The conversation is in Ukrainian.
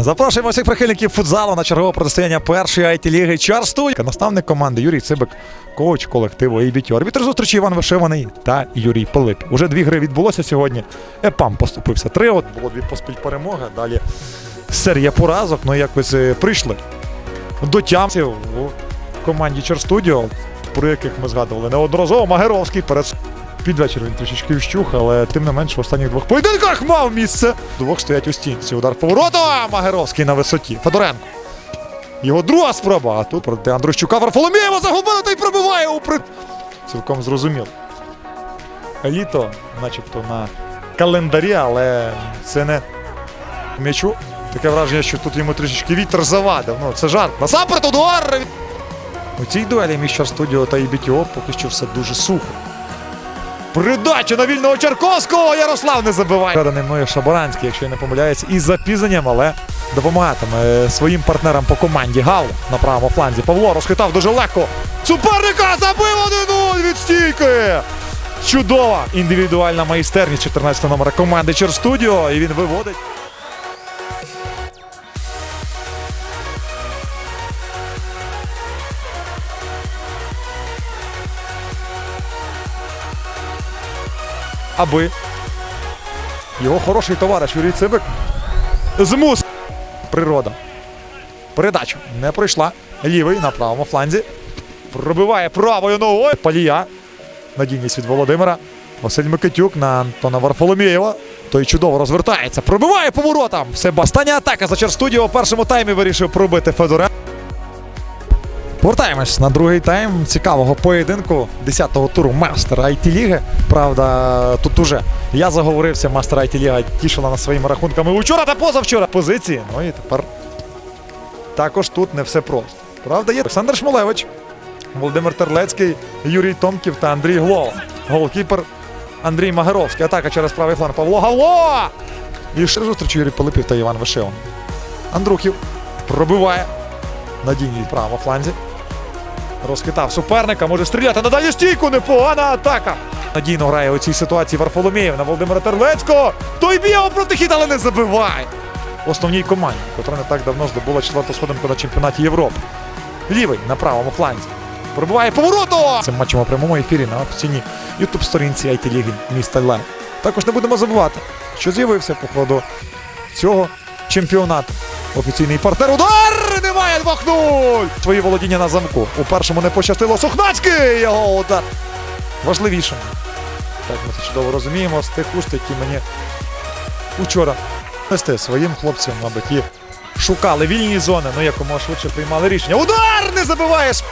Запрошуємо всіх прихильників футзалу на чергове протистояння першої it ліги Чарстуй. Наставник команди Юрій Цибик, коуч колективу «Ейбітю». Арбітр зустрічі Іван Вишиваний та Юрій Пилип. Уже дві гри відбулося сьогодні. Епам поступився 3 от було дві поспіль перемоги. Далі серія поразок. Ну якось е, прийшли до тямців у команді Черстудіо, про яких ми згадували неодноразово. Магеровський перед під вечір він трішечки вщух, але тим не менш в останніх двох поєдинках мав місце. Двох стоять у стінці. Удар повороту. а Магеровський на висоті. Федоренко. Його друга спроба. А тут проти Андрущука Варфоломєєва загубили та й пробиває у при... Цілком зрозуміло. Літо, начебто, на календарі, але це не м'ячу. Таке враження, що тут йому трішечки вітер завадив. Ну, це жарт. Насамперед удар! У цій дуелі між Студіо та ІБТО поки що все дуже сухо. Передача на вільного Черковського. Ярослав не забиває. Переданий мною Шабаранський, якщо я не помиляюсь, із запізненням, але допомагатиме своїм партнерам по команді Гал на правому фланзі. Павло розхитав дуже легко. Суперника забив 1-0 від стійки! Чудова індивідуальна майстерність 14 номера команди Черстудіо. І він виводить. Аби його хороший товариш Юрій Цибик змус. Природа. Передача не пройшла. Лівий на правому фланзі. Пробиває правою ногою. Палія. Надійність від Володимира. Василь Микитюк на Антона Варфоломєєва. Той чудово розвертається. Пробиває поворотом. Все остання атака за Черстудіо у першому таймі вирішив пробити Федоренко. Повертаємось на другий тайм цікавого поєдинку 10-го туру Мастер IT Ліги. Правда, тут уже я заговорився, Мастер IT Ліга тішила нас своїми рахунками учора та позавчора позиції. Ну і тепер також тут не все просто. Правда, є Олександр Шмулевич, Володимир Терлецький, Юрій Томків та Андрій Глова. Голкіпер Андрій Магеровський. Атака через правий фланг Павло Гавло! І ще зустріч Юрій Пилипів та Іван Вишиван. Андрухів пробиває. Надійний в правому фланзі. Розхитав суперника, може стріляти на стійку. Непогана атака. Надійно грає у цій ситуації Варфоломєєв на Володимира Терлецького. Той б'є протихід, але не забиває. Основній команді, котра не так давно здобула четверту сходинку на чемпіонаті Європи. Лівий на правому фланзі. Пробиває повороту! Цим матчем у прямому ефірі на офіційній ютуб-сторінці IT Ліги міста Лев. Також не будемо забувати, що з'явився по ходу цього чемпіонату. Офіційний партнер. Удар! Немає 2-0! Свої володіння на замку. У першому не пощастило Сухнацький! Його удар. Важливішим. Так, ми це чудово розуміємо з тих уст, які мені учора нести своїм хлопцям, мабуть, і шукали вільні зони, ну якомога швидше приймали рішення. Удар! Не забиваєш!